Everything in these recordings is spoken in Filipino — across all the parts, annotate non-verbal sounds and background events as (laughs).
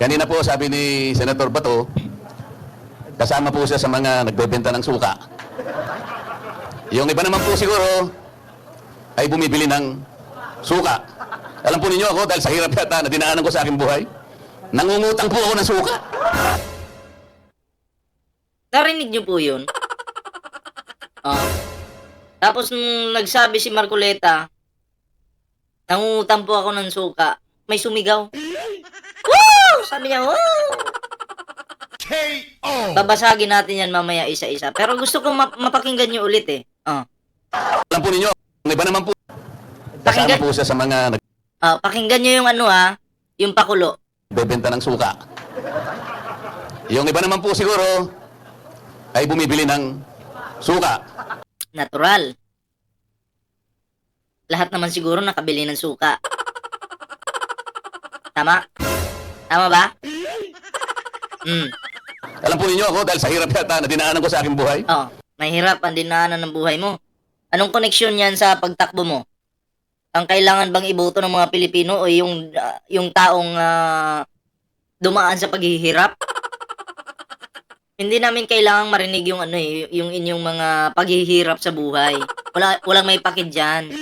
Kanina po sabi ni Senator Bato, kasama po siya sa mga nagbebenta ng suka. Yung iba naman po siguro ay bumibili ng suka. Alam po ninyo ako dahil sa hirap yata na dinaanan ko sa aking buhay, nangungutang po ako ng suka. Narinig niyo po yun? Oh. Tapos nung nagsabi si Marcoleta, nangungutang po ako ng suka, may sumigaw. Sabi niya, woo! KO! Babasagin natin yan mamaya isa-isa. Pero gusto kong map- mapakinggan niyo ulit eh. Oh. Alam po ninyo, yung iba naman po, kasama Pakinggan- po siya sa mga Ah, pakinggan niyo yung ano ah, yung pakulo. nagbebenta ng suka. Yung iba naman po siguro ay bumibili ng suka. Natural. Lahat naman siguro nakabili ng suka. Tama? Tama ba? Hmm. (laughs) Alam po ninyo ako dahil sa hirap yata na dinaanan ko sa aking buhay, Oh, mahirap ang dinaanan ng buhay mo. Anong koneksyon yan sa pagtakbo mo? Ang kailangan bang iboto ng mga Pilipino o yung ah, yung taong ah, dumaan sa paghihirap? Hindi namin kailangang marinig yung ano eh, yung inyong mga paghihirap sa buhay. Wala walang may pake diyan.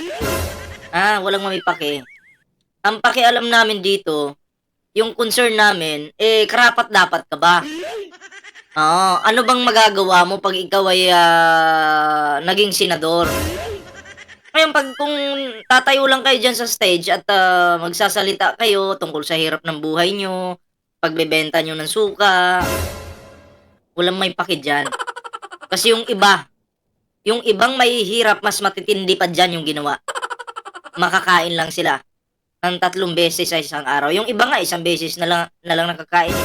Ah, walang may pake. Ang pakialam namin dito, yung concern namin, eh karapat dapat ka ba? Oo, ano bang magagawa mo pag ikaw ay ah, naging senador? Ngayon, pag kung tatayo lang kayo dyan sa stage at ah, magsasalita kayo tungkol sa hirap ng buhay nyo, pagbebenta nyo ng suka, walang may paki dyan. Kasi yung iba, yung ibang may hirap, mas matitindi pa dyan yung ginawa. Makakain lang sila ng tatlong beses sa isang araw. Yung iba nga, isang beses na lang, na lang nakakain.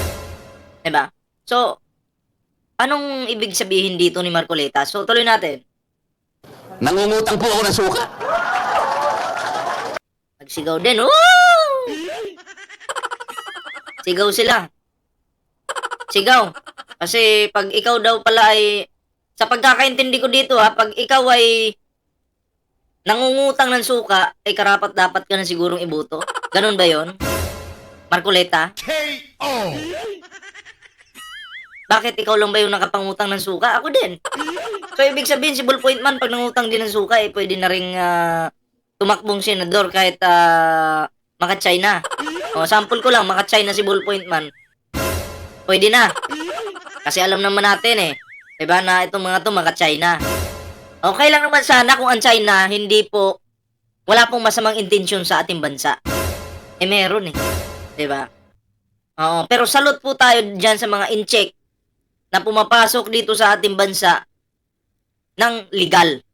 Diba? So, Anong ibig sabihin dito ni Marcoleta? So, tuloy natin. nangungutang po ako ng suka. Nagsigaw din. Woo! (laughs) Sigaw sila. Sigaw. Kasi pag ikaw daw pala ay, sa pagkakaintindi ko dito ha, pag ikaw ay nangungutang ng suka, ay karapat dapat ka na sigurong iboto. Ganun ba yon? Marcoleta? KO! Bakit ikaw lang ba yung nakapangutang ng suka? Ako din. So, ibig sabihin, si Ballpoint Man, pag nangutang din ng suka, eh, pwede na rin ah, tumakbong senador kahit uh, maka-China. O, sample ko lang, maka-China si Ballpoint Man. Pwede na. Kasi alam naman natin eh. Diba na itong mga to maka-China. Okay lang naman sana kung ang China hindi po wala pong masamang intensyon sa ating bansa. Eh meron eh. 'Di ba? Oo, pero salute po tayo diyan sa mga in-check na pumapasok dito sa ating bansa ng legal.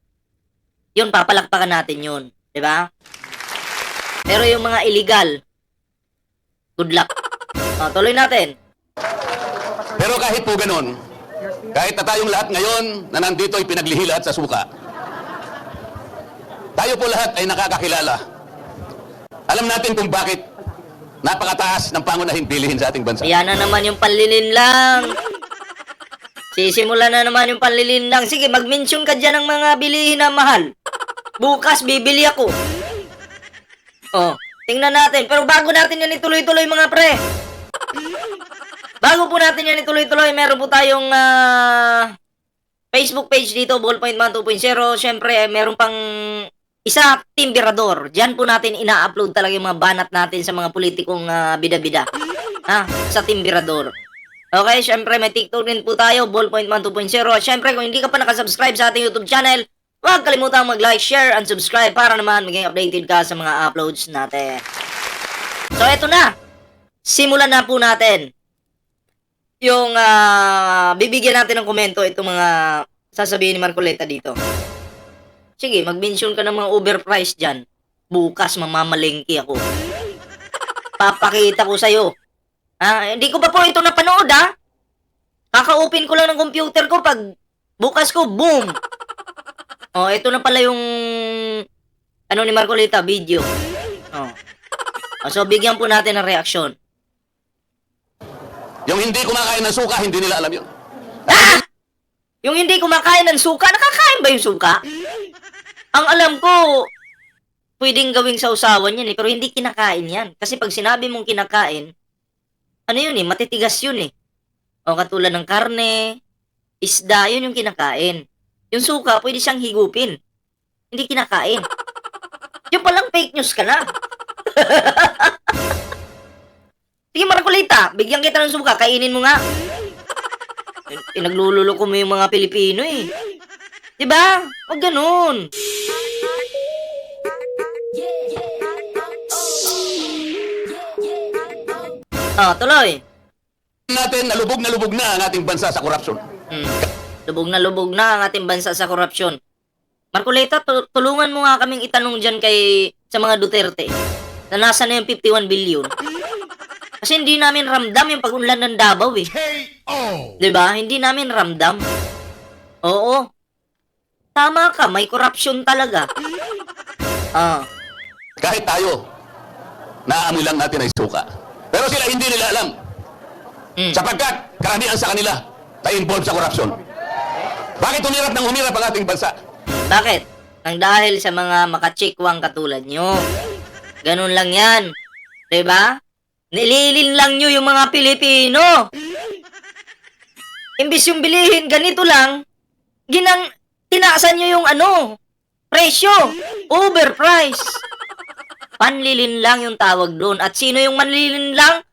Yun, papalakpakan natin yun. Di ba? Pero yung mga illegal, good luck. O, tuloy natin. Pero kahit po ganun, kahit na tayong lahat ngayon na nandito ay pinaglihilat sa suka, tayo po lahat ay nakakakilala. Alam natin kung bakit napakataas ng pangunahing bilihin sa ating bansa. Yan na naman yung panlilin lang. Sisimula na naman yung panlilin lang. Sige, mag-mention ka dyan ng mga bilihin na mahal. Bukas, bibili ako. Oh, tingnan natin. Pero bago natin yan ituloy-tuloy mga pre. Bago po natin yan ituloy-tuloy, meron po tayong ah, Facebook page dito, Ballpoint Man 2.0. Siyempre, eh, meron pang isa, Timberador. Diyan po natin ina-upload talaga yung mga banat natin sa mga politikong ah, bida-bida. Ha? Sa Timberador. Okay, syempre may TikTok din po tayo, Ballpoint Man 2.0. Syempre, kung hindi ka pa nakasubscribe sa ating YouTube channel, huwag kalimutang mag-like, share, and subscribe para naman maging updated ka sa mga uploads natin. So, eto na. Simulan na po natin yung ah, bibigyan natin ng komento itong mga sasabihin ni Marcoleta dito. Sige, mag-mention ka ng mga overpriced dyan. Bukas mamamalengke ako. (laughs) Papakita ko sa'yo. Ah, hindi ko pa po ito napanood ha. Kaka-open ko lang ng computer ko pag bukas ko, boom! (laughs) Oh, ito na pala yung ano ni Marcolita, video. Oh. Oh, so, bigyan po natin ng reaksyon. Yung hindi kumakain ng suka, hindi nila alam yun. Ah! Yung hindi kumakain ng suka, nakakain ba yung suka? Ang alam ko, pwedeng gawing sausawan yan eh, pero hindi kinakain yan. Kasi pag sinabi mong kinakain, ano yun eh, matitigas yun eh. O katulad ng karne, isda, yun yung kinakain. Yung suka, pwede siyang higupin. Hindi kinakain. Yung palang fake news ka na. (laughs) Sige, Marcolita, bigyan kita ng suka, kainin mo nga. Pin- Pinaglululo ko mo yung mga Pilipino eh. Diba? Huwag ganun. Oh, tuloy. natin na lubog na lubog na ang ating bansa sa korupsyon. Hmm. Lubog na lubog na ang ating bansa sa korupsyon. Marcoleta, tu- tulungan mo nga kaming itanong dyan kay sa mga Duterte na nasa na yung 51 billion. Kasi hindi namin ramdam yung pag-unlad ng Davao eh. KO. ba? Hindi namin ramdam. Oo. Tama ka, may corruption talaga. Ah, Kahit tayo, naaamoy lang natin ay suka. Pero sila hindi nila alam. mm. Sapagkat karamihan sa kanila na-involve sa korupsyon. Bakit humirap ng humirap ang ating bansa? Bakit? Nang dahil sa mga makachikwang katulad nyo. Ganun lang yan. 'Di ba? Nililin lang nyo yung mga Pilipino. (laughs) Imbis yung bilihin, ganito lang, ginang, tinaasan nyo yung ano, presyo, (laughs) overprice. Panlilin lang yung tawag doon. At sino yung manlilin lang?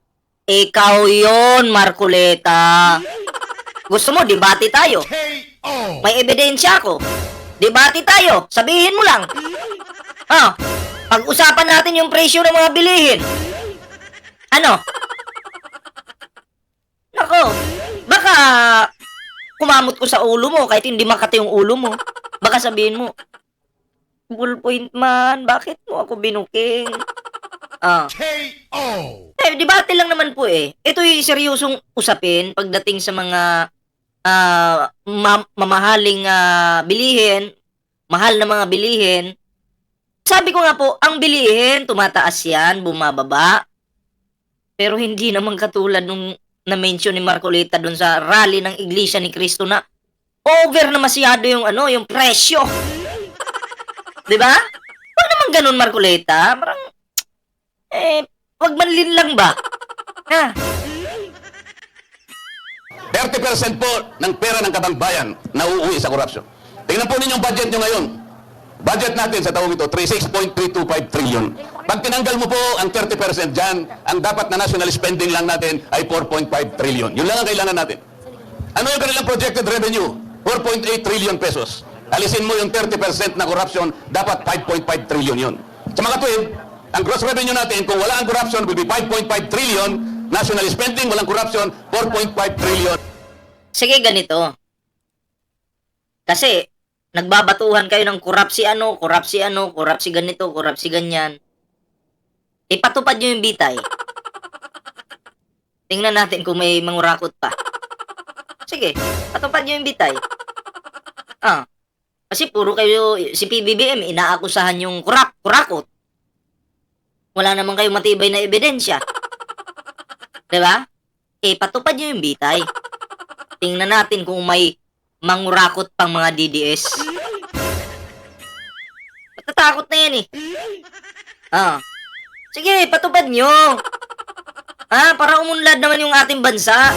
Ikaw yon Marcoleta. (laughs) Gusto mo, debate tayo. May ebidensya ako. Debate tayo. Sabihin mo lang. Ah, pag-usapan natin yung presyo ng mga bilihin. Ano? Nako, baka kumamot ko sa ulo mo kahit hindi makati yung ulo mo. Baka sabihin mo, Ballpoint man, bakit mo ako binuking? Ah, KO. eh, debate lang naman po eh. Ito yung seryosong usapin pagdating sa mga ah, ma- mamahaling ah, bilihin, mahal na mga bilihin. Sabi ko nga po, ang bilihin, tumataas yan, bumababa. Pero hindi naman katulad nung na-mention ni Marcolita dun sa rally ng Iglesia ni Cristo na over na masyado yung ano, yung presyo. (laughs) 'Di ba? Wag naman ganun Marcolita. Parang eh wag manlin lang ba? Ha? 30% po ng pera ng katambayan na uuwi sa korupsyon. Tingnan po ninyo ang budget nyo ngayon. Budget natin sa taong ito, 36.325 trillion. Pag tinanggal mo po ang 30% dyan, ang dapat na national spending lang natin ay 4.5 trillion. Yun lang ang kailangan natin. Ano yung kanilang projected revenue? 4.8 trillion pesos. Alisin mo yung 30% na corruption, dapat 5.5 trillion yun. Sa mga tuwid, ang gross revenue natin, kung wala ang corruption, will be 5.5 trillion. National spending, walang corruption, 4.5 trillion. Sige ganito. Kasi nagbabatuhan kayo ng corrupt ano, corrupt ano, corrupt ganito, corrupt ganyan. Ipatupad nyo yung bitay. (laughs) Tingnan natin kung may mangurakot pa. Sige, patupad nyo yung bitay. Ah. Kasi puro kayo, si PBBM, inaakusahan yung kurap, kurakot. Wala naman kayong matibay na ebidensya. 'Di ba? Eh, patupad nyo yung bitay. Tingnan natin kung may mangurakot pang mga DDS. Natatakot na yan eh. Ah. Sige, patupad nyo. Ah, para umunlad naman yung ating bansa.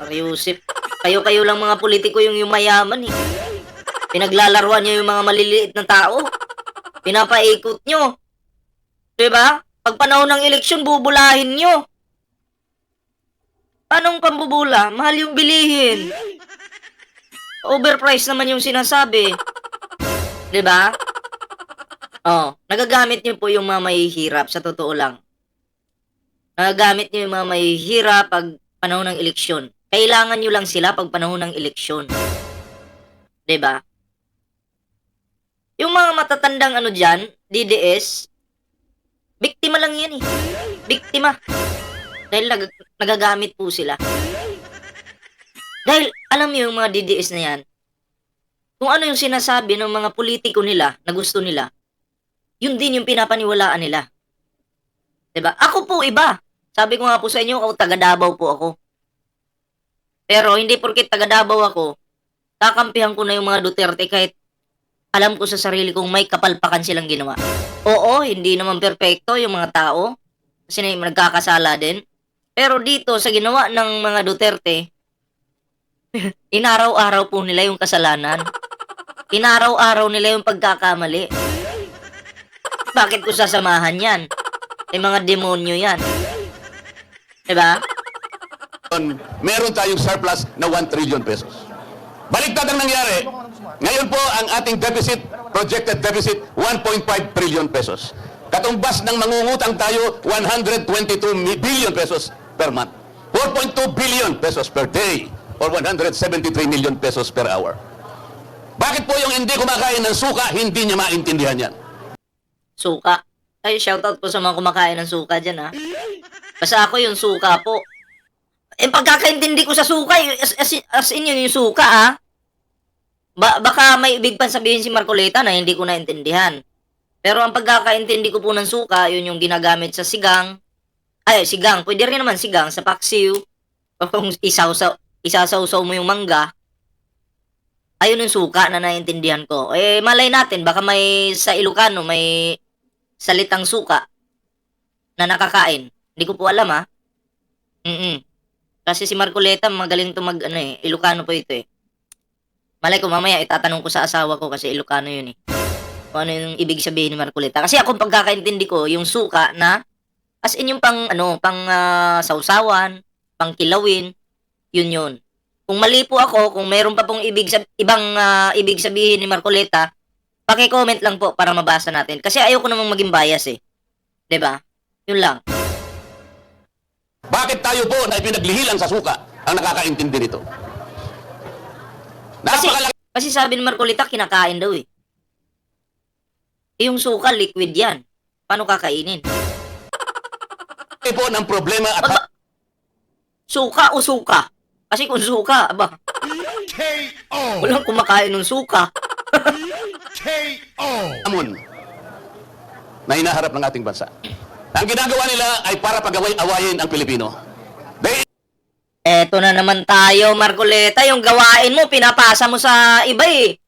Ariusip. Kayo-kayo lang mga politiko yung yumayaman eh. Pinaglalaruan nyo yung mga maliliit na tao. Pinapaikot nyo. Diba? Pag panahon ng eleksyon, bubulahin nyo. Anong pambubula? Mahal yung bilihin. Overpriced naman yung sinasabi. 'Di ba? Oh, nagagamit niyo po yung mga mahihirap sa totoo lang. Nagagamit niyo yung mga mahihirap pag panahon ng eleksyon. Kailangan niyo lang sila pag panahon ng eleksyon. 'Di ba? Yung mga matatandang ano diyan, DDS, biktima lang yan eh. Biktima. Dahil nag- nagagamit po sila. Dahil alam niyo yung mga DDS na yan, kung ano yung sinasabi ng mga politiko nila na gusto nila, yun din yung pinapaniwalaan nila. 'Di ba? Ako po iba. Sabi ko nga po sa inyo, ako taga Davao po ako. Pero hindi porket taga Davao ako, kakampihan ko na yung mga Duterte kahit alam ko sa sarili kong may kapalpakan silang ginawa. Oo, hindi naman perpekto yung mga tao. Kasi na- nagkakasala din. Pero dito, sa ginawa ng mga Duterte, (laughs) inaraw-araw po nila yung kasalanan. (laughs) Inaraw-araw nila yung pagkakamali. Bakit ko sasamahan yan? May mga demonyo yan. Diba? meron tayong surplus na 1 trillion pesos. Baliktad ang nangyari. Ngayon po ang ating deficit, projected deficit, 1.5 trillion pesos. Katumbas ng mangungutang tayo, 122 mi- billion pesos per month. 4.2 billion pesos per day or 173 million pesos per hour. Bakit po yung hindi kumakain ng suka, hindi niya maintindihan yan? Suka. Ay, shoutout po sa mga kumakain ng suka dyan, ha? Basta ako yung suka po. Eh, pagkakaintindi ko sa suka, y- as, as, as in yun yung suka, ha? Ba, baka may ibig pa sabihin si Marcoleta na hindi ko naintindihan. Pero ang pagkakaintindi ko po ng suka, yun yung ginagamit sa sigang. Ay, sigang. Pwede rin naman sigang sa paksiw. O kung isaw-saw, isasaw-saw mo yung mangga. Ayun yung suka na naintindihan ko. Eh, malay natin, baka may sa Ilocano, may salitang suka na nakakain. Hindi ko po alam, ha? Mm Kasi si Marcoleta, magaling to mag, ano eh, Ilocano po ito eh. Malay ko, mamaya itatanong ko sa asawa ko kasi Ilocano yun eh. Kung ano yung ibig sabihin ni Marcoleta. Kasi ako pagkakaintindi ko, yung suka na, as in yung pang, ano, pang ah, sausawan, pang kilawin, yun yun. Kung mali po ako, kung meron pa pong ibig sab- ibang ah, ibig sabihin ni Marcoleta, paki-comment lang po para mabasa natin. Kasi ayoko namang maging bias eh. 'Di ba? Yun lang. Bakit tayo po na ipinaglihilan sa suka ang nakakaintindi nito? Kasi, kasi sabi ni Marcolita, kinakain daw eh. Yung suka, liquid yan. Paano kakainin? po ng problema at Aba, suka o suka? Kasi kung suka, aba, K.O. walang kumakain ng suka. (laughs) K.O. hamon na hinaharap ng ating bansa. Ang ginagawa nila ay para pag-awayin ang Pilipino. They Eto na naman tayo, Marcoleta. Yung gawain mo, pinapasa mo sa iba eh.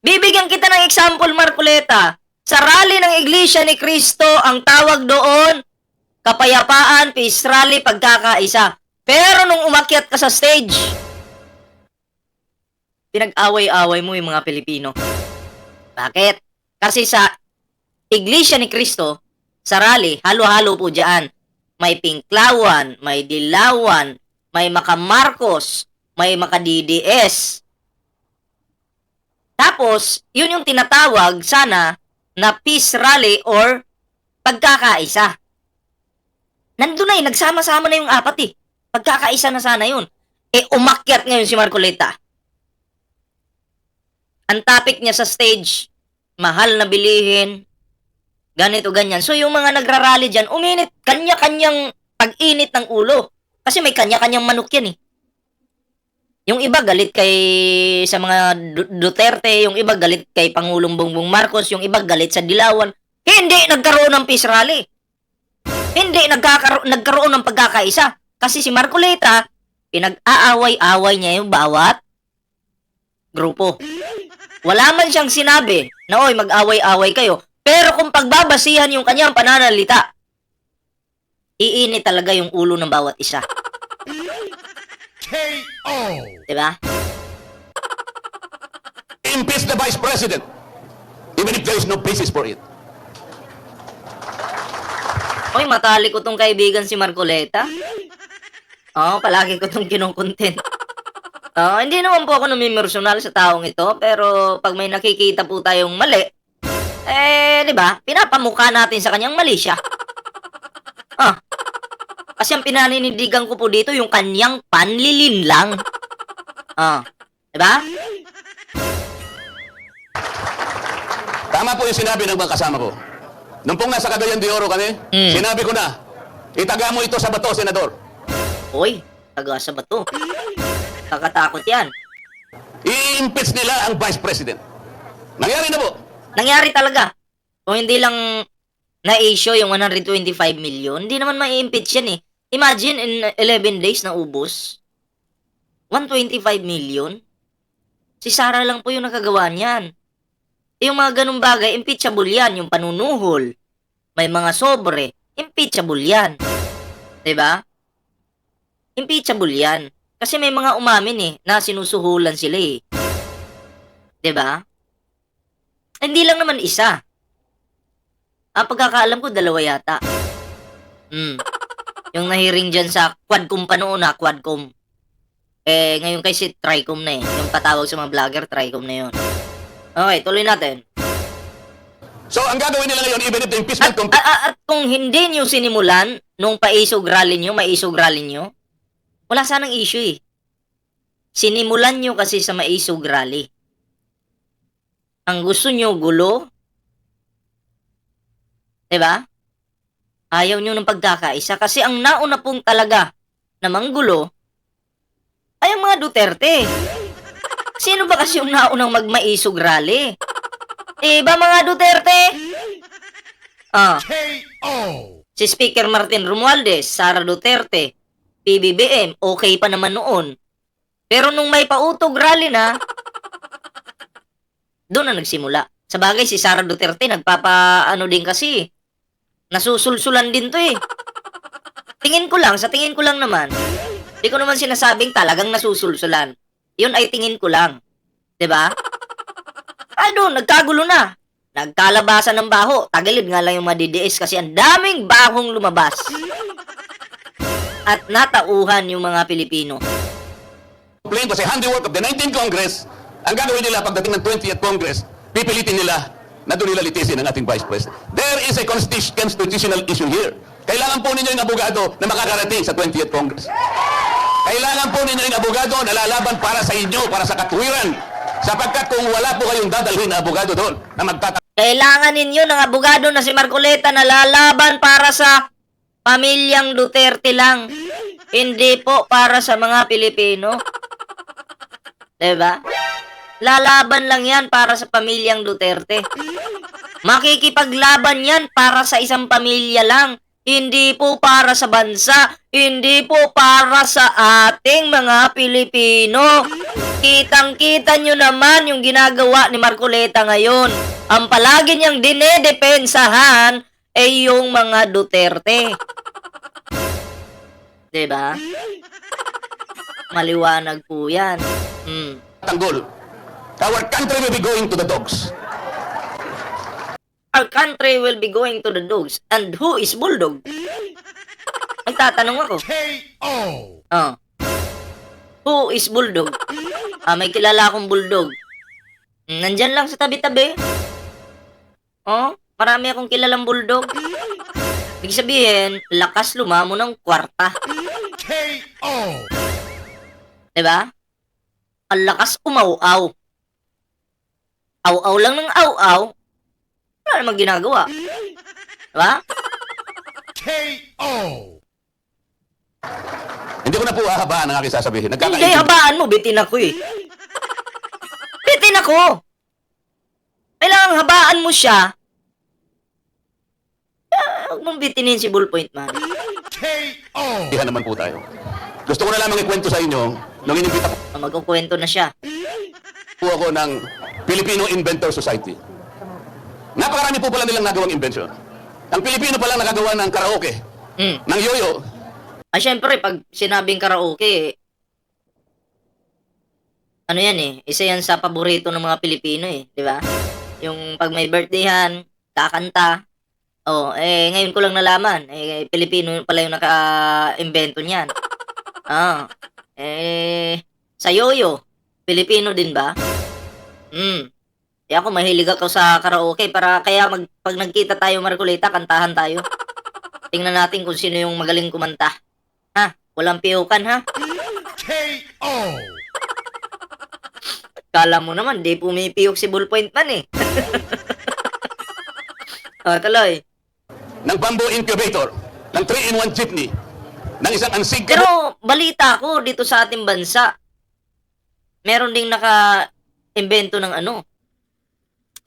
Bibigyan kita ng example, Marcoleta. Sa rally ng Iglesia ni Cristo, ang tawag doon, kapayapaan, peace rally, pagkakaisa. Pero nung umakyat ka sa stage, pinag-away-away mo yung mga Pilipino. Bakit? Kasi sa Iglesia ni Cristo, sa rally, halo-halo po dyan. May Pinklawan, may Dilawan, may Makamarcos, may Maka-DDS. Tapos, yun yung tinatawag sana na peace rally or pagkakaisa. Nandun na eh, nagsama-sama na yung apat eh. Pagkakaisa na sana yun. Eh, umakyat ngayon si Marcoleta. Ang topic niya sa stage, mahal na bilihin, ganito, ganyan. So, yung mga nagrarally dyan, uminit, kanya-kanyang pag-init ng ulo. Kasi may kanya-kanyang manok yan eh. Yung iba galit kay sa mga Du- Duterte, yung iba galit kay Pangulong Bongbong Marcos, yung iba galit sa Dilawan. Hindi nagkaroon ng peace rally. Hindi nagkakaro- nagkaroon ng pagkakaisa. Kasi si Marcoleta, pinag-aaway-away niya yung bawat grupo. Wala man siyang sinabi na, oy, mag-away-away kayo. Pero kung pagbabasihan yung kanyang pananalita, iinit talaga yung ulo ng bawat isa. K.O. Diba? impeach the Vice President even if there is no basis for it. Oy, matalik ko tong kaibigan si Marcoleta. Oo, palagi ko tong kinukontent. Oo, hindi naman po ako namimersonal sa taong ito, pero pag may nakikita po tayong mali, eh, di ba, pinapamukha natin sa kanyang mali siya. (laughs) Ah, kasi ang pinaninindigan ko po dito, yung kanyang panlilin lang. Ah, di ba? Tama po yung sinabi ng mga kasama ko. Nung pong nasa Cagayan de Oro kami, Mm. sinabi ko na, itaga mo ito sa bato, Senador. Uy, taga sa ba to? Kakatakot yan. I-impeach nila ang Vice President. Nangyari na po. Nangyari talaga. Kung hindi lang na-issue yung 125 million, hindi naman ma-impeach yan eh. Imagine in 11 days na ubos. 125 million. Si Sara lang po yung nakagawa niyan. Yung mga ganung bagay, impeachable yan. Yung panunuhol. May mga sobre. Impeachable yan. ba? impeachable yan. Kasi may mga umamin eh, na sinusuhulan sila eh. 'Di ba? Hindi lang naman isa. Ang pagkakaalam ko, dalawa yata. Hmm. Yung nahiring dyan sa Quadcom pa noon na, Quadcom. Eh, ngayon kasi Tricom na eh. Yung patawag sa mga vlogger, Tricom na yun. Okay, tuloy natin. So, ang gagawin nila ngayon, even if the impeachment At, at, at, at kung hindi nyo sinimulan, nung paisog rally nyo, maisog rally nyo, wala sanang issue eh. Sinimulan nyo kasi sa maisog rally. Ang gusto nyo, gulo. 'Di ba? Ayaw nyo ng pagkakaisa kasi ang nauna pong talaga na manggulo ay ang mga Duterte. Sino ba kasi yung naunang magmaisog rally? Eh ba mga Duterte? Ah, si Speaker Martin Romualdez, Sara Duterte, PBBM, okay pa naman noon. Pero nung may pautog rally na, doon na nagsimula. Sa bagay, si Sara Duterte, nagpapa, ano din kasi, nasusulsulan din to eh. Tingin ko lang, sa tingin ko lang naman, di ko naman sinasabing talagang nasusulsulan. Yun ay tingin ko lang. ba? Ay doon, nagkagulo na. Nagkalabasan ng baho. Tagilid nga lang yung mga DDS kasi ang daming bahong lumabas. At natauhan yung mga Pilipino. complaint was a handiwork of the 19th Congress, ang gagawin nila pagdating ng 20th Congress, pipilitin nila na doon nila litisin ang ating Vice President. There is a constitu- constitutional issue here. Kailangan po ninyo yung abogado na makakarating sa 20th Congress. Kailangan po ninyo yung abogado na lalaban para sa inyo, para sa katwiran. Sapagkat kung wala po kayong dadalhin na abogado doon na magtata Kailangan ninyo ng abogado na si Marcoleta na lalaban para sa pamilyang Duterte lang. Hindi po para sa mga Pilipino. 'Di ba? Lalaban lang yan para sa pamilyang Duterte. Makikipaglaban yan para sa isang pamilya lang. Hindi po para sa bansa. Hindi po para sa ating mga Pilipino. Kitang-kita nyo naman yung ginagawa ni Marcoleta ngayon. Ang palagi niyang dinedepensahan ay yung mga Duterte. 'Di ba? Maliwanag po yan. Hmm. tanggol. Our country will be going to the dogs. Our country will be going to the dogs. And who is Bulldog? Nagtatanong ako. KO. Oh. Who is Bulldog? Ah, may kilala akong Bulldog. Hmm, Nandyan lang sa tabi-tabi. Oh, marami akong kilalang Bulldog. Ibig sabihin, lakas lumamo ng kwarta. KO. Diba? Ang lakas umaw-aw. Aw-aw lang ng aw-aw. Wala namang ginagawa. Diba? KO. Hindi ko na po hahabaan ang aking sasabihin. Hindi, Nagkakaintindi- habaan mo. Bitin ako eh. Bitin ako. Kailangan habaan mo siya. Huwag mong bitinin si Bullpoint man. KO. Iha naman po tayo. Gusto ko na lamang ikwento sa inyo nung inimbita Ah, Magkukwento na siya. po ako ng Filipino Inventor Society. Napakarami po pala nilang nagawang invention. Ang Pilipino pala nakagawa ng karaoke, Hmm. ng yoyo, Ah, syempre, pag sinabing karaoke, ano yan eh, isa yan sa paborito ng mga Pilipino eh, di ba? Yung pag may birthdayhan, kakanta. Oh, eh, ngayon ko lang nalaman, eh, Pilipino pala yung naka-invento niyan. Ah, eh, sa yoyo, Pilipino din ba? Hmm. Eh ako, mahilig ako sa karaoke para kaya mag, pag nagkita tayo, Marcoleta, kantahan tayo. Tingnan natin kung sino yung magaling kumanta. Ha? Walang piyukan, ha? KO. Kala mo naman, di pumipiyok si Bullpoint man eh. (laughs) o, tuloy. Ng bamboo incubator, ng 3-in-1 jeepney, ng isang ansig Pero, balita ko dito sa ating bansa, meron ding naka-invento ng ano,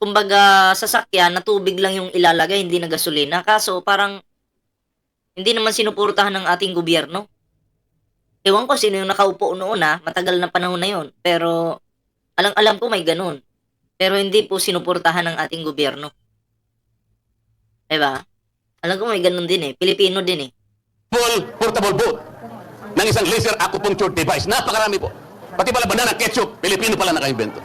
kumbaga sasakyan na tubig lang yung ilalagay, hindi na gasolina. Kaso parang hindi naman sinuportahan ng ating gobyerno. Ewan ko sino yung nakaupo noon ha, matagal na panahon na yon. Pero alam alam ko may ganun. Pero hindi po sinuportahan ng ating gobyerno. Diba? Alam ko may ganun din eh. Pilipino din eh. portable boat. ng isang laser acupuncture device. Napakarami po. Pati pala banana ketchup, Pilipino pala nakaimbento.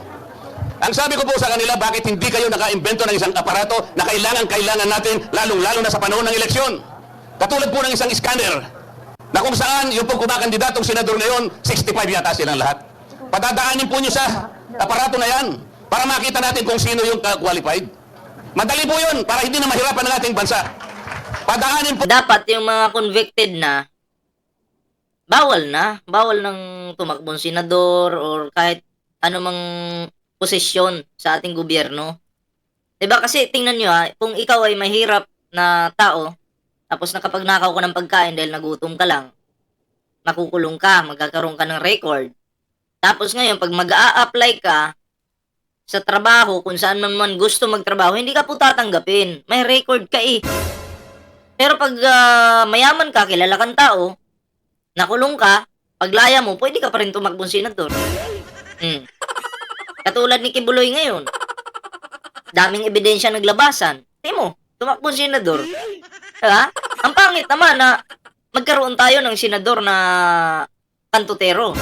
Ang sabi ko po sa kanila, bakit hindi kayo nakaimbento ng isang aparato na kailangan-kailangan natin, lalong-lalo na sa panahon ng eleksyon? Katulad po ng isang scanner, na kung saan yung pong kumakandidatong senador ngayon, 65 yata silang lahat. Padadaanin po nyo sa aparato na yan para makita natin kung sino yung qualified. Madali po yun para hindi na mahirapan ng ating bansa. Padaanin po dapat yung mga convicted na bawal na, bawal ng tumakbong senador or kahit anumang posisyon sa ating gobyerno. 'Di ba kasi tingnan nyo ha, kung ikaw ay mahirap na tao, tapos nakapagnakaw ka ng pagkain dahil nagutom ka lang, makukulong ka, magkakaroon ka ng record. Tapos ngayon, pag mag apply ka sa trabaho, kung saan man man gusto magtrabaho, hindi ka po tatanggapin. May record ka eh. Pero pag ah, mayaman ka, kilala kang tao, nakulong ka, paglaya mo, pwede ka pa rin tumakbong senador. Hmm. Katulad ni Kibuloy ngayon. Daming ebidensya naglabasan. Tingnan mo, tumakbong senador. Diba? Ang pangit naman na magkaroon tayo ng senador na kantutero.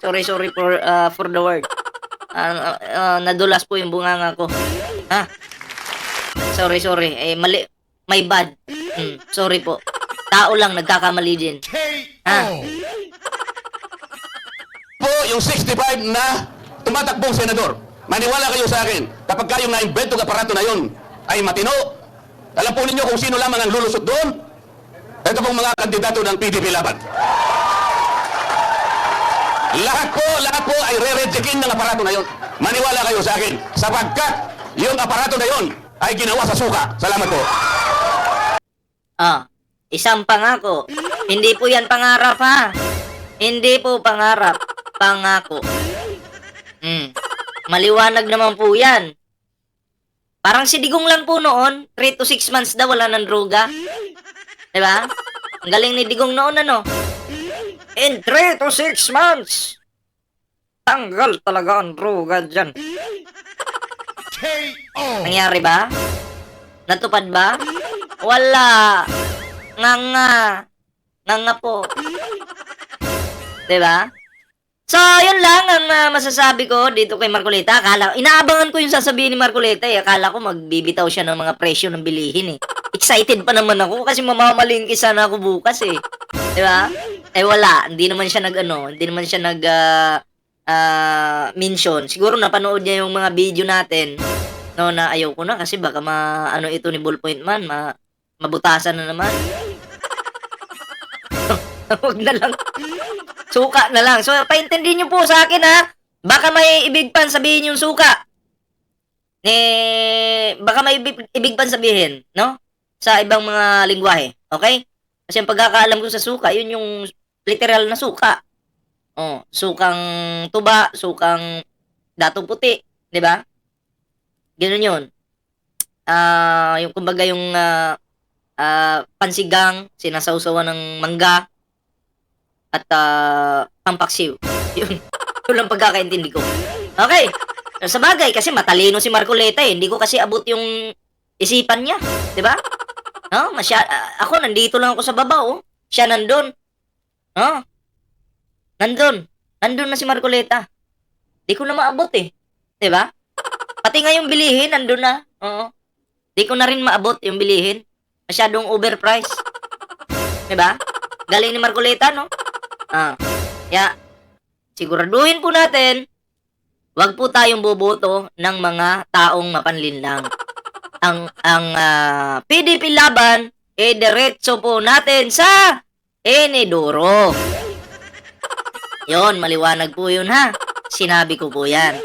Sorry, sorry for, ah, for the word. Ah, ah, nadulas po yung bunganga ko. Ha? Sorry, sorry. Eh, mali. My bad. Hmm, sorry po. Tao lang nagkakamali din. KO. po yung 65 na tumatakbong senador. Maniwala kayo sa akin, kapag kayong na-invento ng aparato na yun ay matino, alam po ninyo kung sino lamang ang lulusot doon? Ito pong mga kandidato ng PDP laban. Lahat po, lahat po ay re-rejectin ng aparato na yun. Maniwala kayo sa akin, sapagkat yung aparato na yun ay ginawa sa suka. Salamat po. Ah, isang pangako. Hindi po yan pangarap ha. Hindi po pangarap. Pangako. Hmm. Maliwanag naman po yan. Parang si Digong lang po noon, 3 to 6 months daw wala ng droga. Diba? Ang galing ni Digong noon ano. In 3 to 6 months, tanggal talaga ang droga dyan. KO. Nangyari ba? Natupad ba? Wala. Nga nga. Nga nga po. 'Di ba? So, yun lang ang ah, masasabi ko dito kay Marcoleta. Akala, inaabangan ko yung sasabihin ni Marcoleta. Eh. Akala ko magbibitaw siya ng mga presyo ng bilihin eh. Excited pa naman ako kasi mamamalingki sana ako bukas eh. 'Di ba? Eh wala, hindi naman siya nag ano, hindi naman siya nag ah, ah, mention. Siguro napanood niya yung mga video natin no na ayaw ko na kasi baka ma ano ito ni Ballpoint Man ma mabutasan na naman. (laughs) Huwag na lang. Suka na lang. So paintindihin niyo po sa akin ha? Baka may ibig pan sabihin yung suka. Eh baka may ibig, ibig pan sabihin no? Sa ibang mga lingwahe okay? Kasi ang pagkakaalam ko sa suka yun yung literal na suka. Oh sukang tuba sukang datong puti di ba? Ganun yun. Ah, yung kumbaga yung ah, ah, pansigang, sinasawsawan ng mangga, at uh, pampaksiw. (laughs) Yun. Yun lang pagkakaintindi ko. Okay. Sa bagay, kasi matalino si Marcoleta eh. Hindi ko kasi abot yung isipan niya. Ba? No? Masya, ah, ako, nandito lang ako sa baba, oh. Siya nandun. No? Nandun. Nandun na si Marcoleta. Di ko na maabot eh. Ba? Pati nga yung bilihin, nandun na. Oo. Di ko na rin maabot yung bilihin. Masyadong overpriced. Diba? Galing ni Marcoleta, no? Ah. Kaya, siguraduhin po natin, wag po tayong boboto ng mga taong mapanlinlang. Ang, ang ah, PDP laban, eh, diretso po natin sa Enedoro. Yon, maliwanag po yun, ha? Sinabi ko po yan.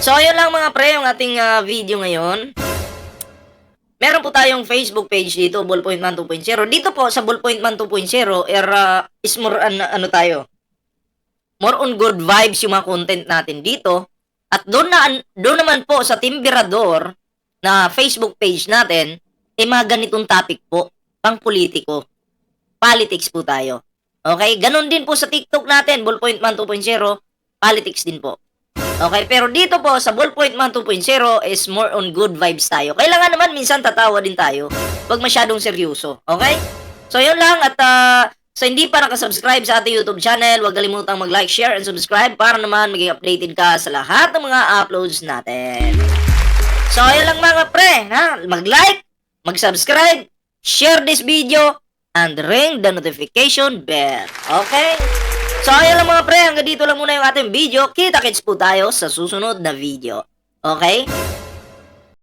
So, yun lang mga pre, yung ating ah, video ngayon. Meron po tayong Facebook page dito, Ballpoint Man 2.0. Dito po sa Ballpoint Man 2.0, er, ah, is more an, ano tayo, more on good vibes yung mga content natin dito. At doon na doon naman po sa Timberador na Facebook page natin, eh mga ganitong topic po, pang politiko. Politics po tayo. Okay? Ganon din po sa TikTok natin, Ballpoint Man 2.0, politics din po. Okay, pero dito po sa Ballpoint Man 2.0 is more on good vibes tayo. Kailangan naman minsan tatawa din tayo pag masyadong seryoso. Okay? So yun lang at ah, sa hindi pa nakasubscribe sa ating YouTube channel, huwag kalimutang mag-like, share, and subscribe para naman maging updated ka sa lahat ng mga uploads natin. So yun lang mga pre, ha? Mag-like, mag-subscribe, share this video, and ring the notification bell. Okay? So ayun lang mga pre, hanggang dito lang muna yung ating video. Kita-kits po tayo sa susunod na video. Okay?